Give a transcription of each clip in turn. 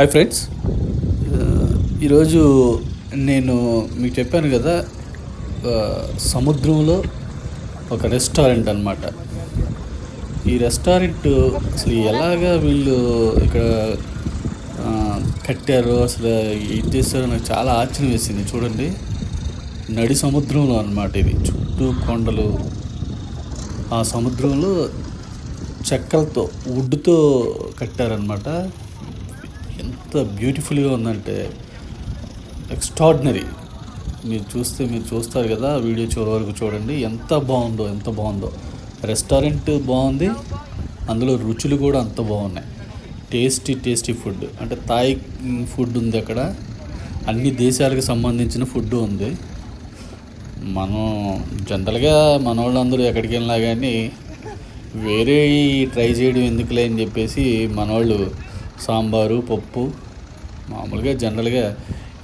Hi friends ఈరోజు నేను మీకు చెప్పాను కదా సముద్రంలో ఒక రెస్టారెంట్ అన్నమాట. ఈ రెస్టారెంట్ అసలు ఎలాగా వీళ్ళు ఇక్కడ కట్టారో అసలు ఏం చేస్తారో నాకు చాలా ఆశ్చర్యం వేసింది. చూడండి నడి సముద్రంలో అన్నమాట ఇది. చుట్టూ కొండలు. ఆ సముద్రంలో చెక్కలతో వుడ్తో కట్టారనమాట ఎంత బ్యూటిఫుల్గా ఉందంటే ఎక్స్ట్రాడినరీ మీరు చూస్తే మీరు చూస్తారు కదా వీడియో చివరి వరకు చూడండి ఎంత బాగుందో ఎంత బాగుందో. రెస్టారెంట్ బాగుంది అందులో రుచులు కూడా అంత బాగున్నాయి. టేస్టీ టేస్టీ ఫుడ్ అంటే థాయ్ ఫుడ్ ఉంది అక్కడ. అన్ని దేశాలకు సంబంధించిన ఫుడ్ ఉంది. మనం జనరల్గా మన వాళ్ళందరూ ఎక్కడికి వెళ్ళినా కానీ వేరే ట్రై చేయడం ఎందుకులే అని చెప్పేసి మనవాళ్ళు సాంబారు పప్పు మామూలుగా జనరల్గా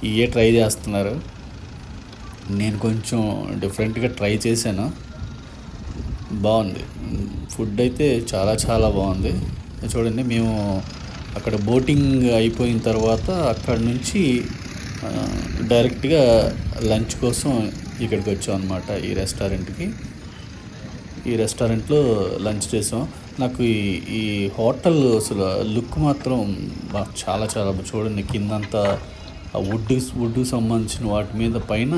ఇవే ట్రై చేస్తున్నారు. నేను కొంచెం డిఫరెంట్గా ట్రై చేశాను. బాగుంది. ఫుడ్ అయితే చాలా చాలా బాగుంది. చూడండి మేము అక్కడ బోటింగ్ అయిపోయిన తర్వాత అక్కడ నుంచి డైరెక్ట్గా లంచ్ కోసం ఇక్కడికి వచ్చాం అనమాట ఈ రెస్టారెంట్కి. ఈ రెస్టారెంట్లో లంచ్ చేసాం. నాకు ఈ ఈ హోటల్ అసలు లుక్ మాత్రం చాలా చాలా చూడండి. కిందంతా ఆ వుడ్ వుడ్కి సంబంధించిన వాటి మీద పైన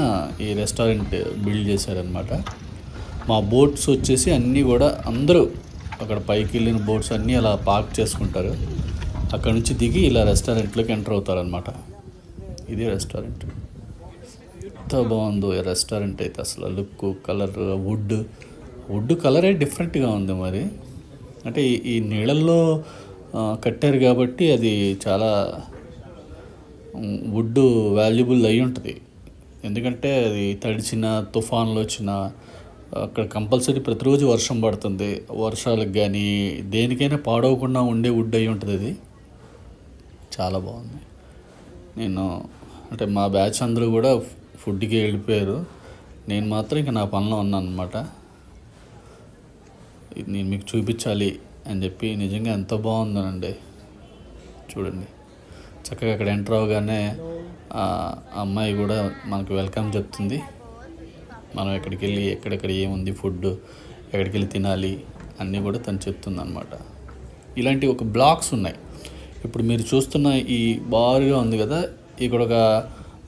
ఈ రెస్టారెంట్ బిల్డ్ చేశారనమాట మా బోట్స్ వచ్చేసి అన్నీ కూడా అందరూ అక్కడ పైకి వెళ్ళిన బోట్స్ అన్నీ అలా పార్క్ చేసుకుంటారు. అక్కడ నుంచి దిగి ఇలా రెస్టారెంట్లోకి ఎంటర్ అవుతారనమాట ఇది రెస్టారెంట్. ఎంత బాగుందో ఈ రెస్టారెంట్ అయితే అసలు లుక్ కలర్ వుడ్. వుడ్ కలరే డిఫరెంట్గా ఉంది మరి. అంటే ఈ- నీళ్ళల్లో కట్టారు కాబట్టి అది చాలా వుడ్ వాల్యుబుల్ అయి ఉంటుంది. ఎందుకంటే అది తడిచిన తుఫాన్లు వచ్చిన అక్కడ కంపల్సరీ ప్రతిరోజు వర్షం పడుతుంది. వర్షాలకు కానీ దేనికైనా పాడవకుండా ఉండే వుడ్ అయి ఉంటుంది అది. చాలా బాగుంది. నేను అంటే మా బ్యాచ్ అందరూ కూడా ఫుడ్కి వెళ్ళిపోయారు. నేను మాత్రం ఇంకా నా పనిలో ఉన్నాను అనమాట ఇది నేను మీకు చూపించాలి అని చెప్పి నిజంగా ఎంత బాగుందనండి. చూడండి. చక్కగా అక్కడ ఎంటర్ అవగానే ఆ అమ్మాయి కూడా మనకు వెల్కమ్ చెప్తుంది. మనం ఎక్కడికి వెళ్ళి ఎక్కడెక్కడ ఏముంది ఫుడ్ ఎక్కడికి వెళ్ళి తినాలి అన్నీ కూడా తను చెప్తుంది అనమాట ఇలాంటి ఒక బ్లాక్స్ ఉన్నాయి. ఇప్పుడు మీరు చూస్తున్న ఈ బారుగా ఉంది కదా ఇక్కడ ఒక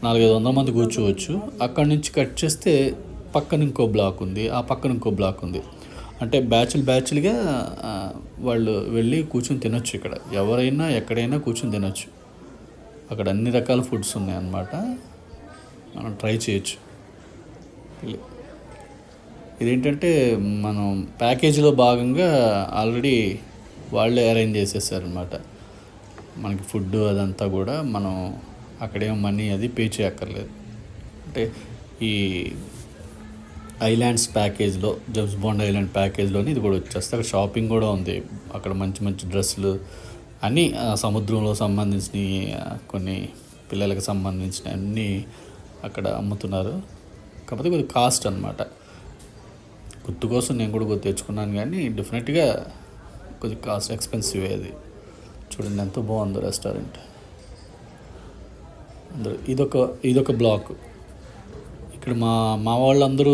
నాలుగైదు వందల మంది కూర్చోవచ్చు. అక్కడి నుంచి కట్ చేస్తే పక్కన ఇంకో బ్లాక్ ఉంది ఆ పక్కన ఇంకో బ్లాక్ ఉంది. అంటే బ్యాచ్లు బ్యాచ్లుగా వాళ్ళు వెళ్ళి కూర్చొని తినొచ్చు ఇక్కడ. ఎవరైనా ఎక్కడైనా కూర్చొని తినొచ్చు. అక్కడ అన్ని రకాల ఫుడ్స్ ఉన్నాయన్నమాట. మనం ట్రై చేయొచ్చు. ఇది- ఇదేంటంటే మనం ప్యాకేజీలో భాగంగా ఆల్రెడీ వాళ్ళే అరేంజ్ చేసేసారనమాట మనకి ఫుడ్ అదంతా కూడా మనం అక్కడేం మనీ అది పే చేయక్కర్లేదు. అంటే ఈ ఐలాండ్స్ ప్యాకేజ్లో జబ్స్ బాండ్ ఐలాండ్ ప్యాకేజ్లోని ఇది కూడా వచ్చేస్తే. అక్కడ షాపింగ్ కూడా ఉంది. అక్కడ మంచి మంచి డ్రెస్సులు అన్నీ ఆ, సముద్రంలో సంబంధించిన కొన్ని పిల్లలకు సంబంధించిన అన్నీ అక్కడ అమ్ముతున్నారు. కాకపోతే కొద్దిగా కాస్ట్ అనమాట గుర్తు కోసం నేను కూడా కొద్ది తెచ్చుకున్నాను కానీ డెఫినెట్గా కొద్దిగా కాస్ట్ ఎక్స్పెన్సివ్ అది. చూడండి ఎంత బాగుంది రెస్టారెంట్. అందరూ ఇదొక ఇదొక బ్లాక్. ఇక్కడ మా మా వాళ్ళందరూ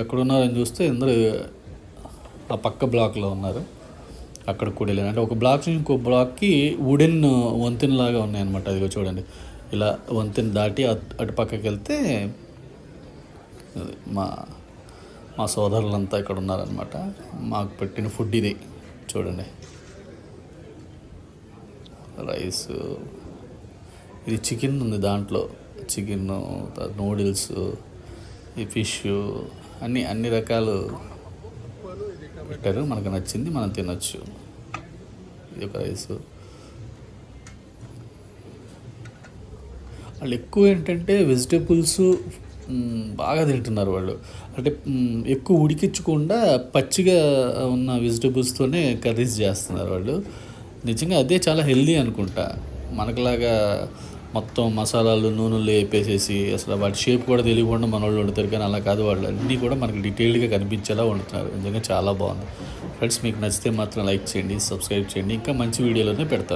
ఎక్కడున్నారని చూస్తే అందరూ ఆ పక్క బ్లాక్లో ఉన్నారు. అక్కడ కూడా వెళ్ళాను అంటే ఒక బ్లాక్ నుంచి ఇంకో బ్లాక్కి వుడెన్ వంతెనలాగా ఉన్నాయన్నమాట. అదిగో చూడండి. ఇలా వంతెన దాటి అటు పక్కకి వెళ్తే అది మా మా సోదరులంతా ఇక్కడ ఉన్నారనమాట మాకు పెట్టిన ఫుడ్ ఇది. చూడండి. రైస్. ఇది చికెన్ ఉంది దాంట్లో. Chicken noodles. ఈ ఫిష్ అన్ని అన్ని రకాలు పెట్టారు. మనకు నచ్చింది మనం తినొచ్చు. ఇది ఒక రైస్. వాళ్ళు ఎక్కువ ఏంటంటే వెజిటేబుల్స్ బాగా తింటున్నారు వాళ్ళు. అంటే ఎక్కువ ఉడికించకుండా పచ్చిగా ఉన్న వెజిటేబుల్స్తోనే కర్రీస్ చేస్తున్నారు వాళ్ళు. నిజంగా అదే చాలా హెల్దీ అనుకుంటా. మనకులాగా మొత్తం మసాలాలు నూనెలు వేపేసేసి అసలు వాటి షేప్ కూడా తెలియకుండా మన వాళ్ళు వండుతారు కానీ అలా కాదు. వాళ్ళు అన్నీ కూడా మనకి డీటెయిల్డ్గా కనిపించేలా వండుతున్నారు. నిజంగా చాలా బాగుంది. ఫ్రెండ్స్ మీకు నచ్చితే మాత్రం లైక్ చేయండి సబ్స్క్రైబ్ చేయండి. ఇంకా మంచి వీడియోలోనే పెడతారు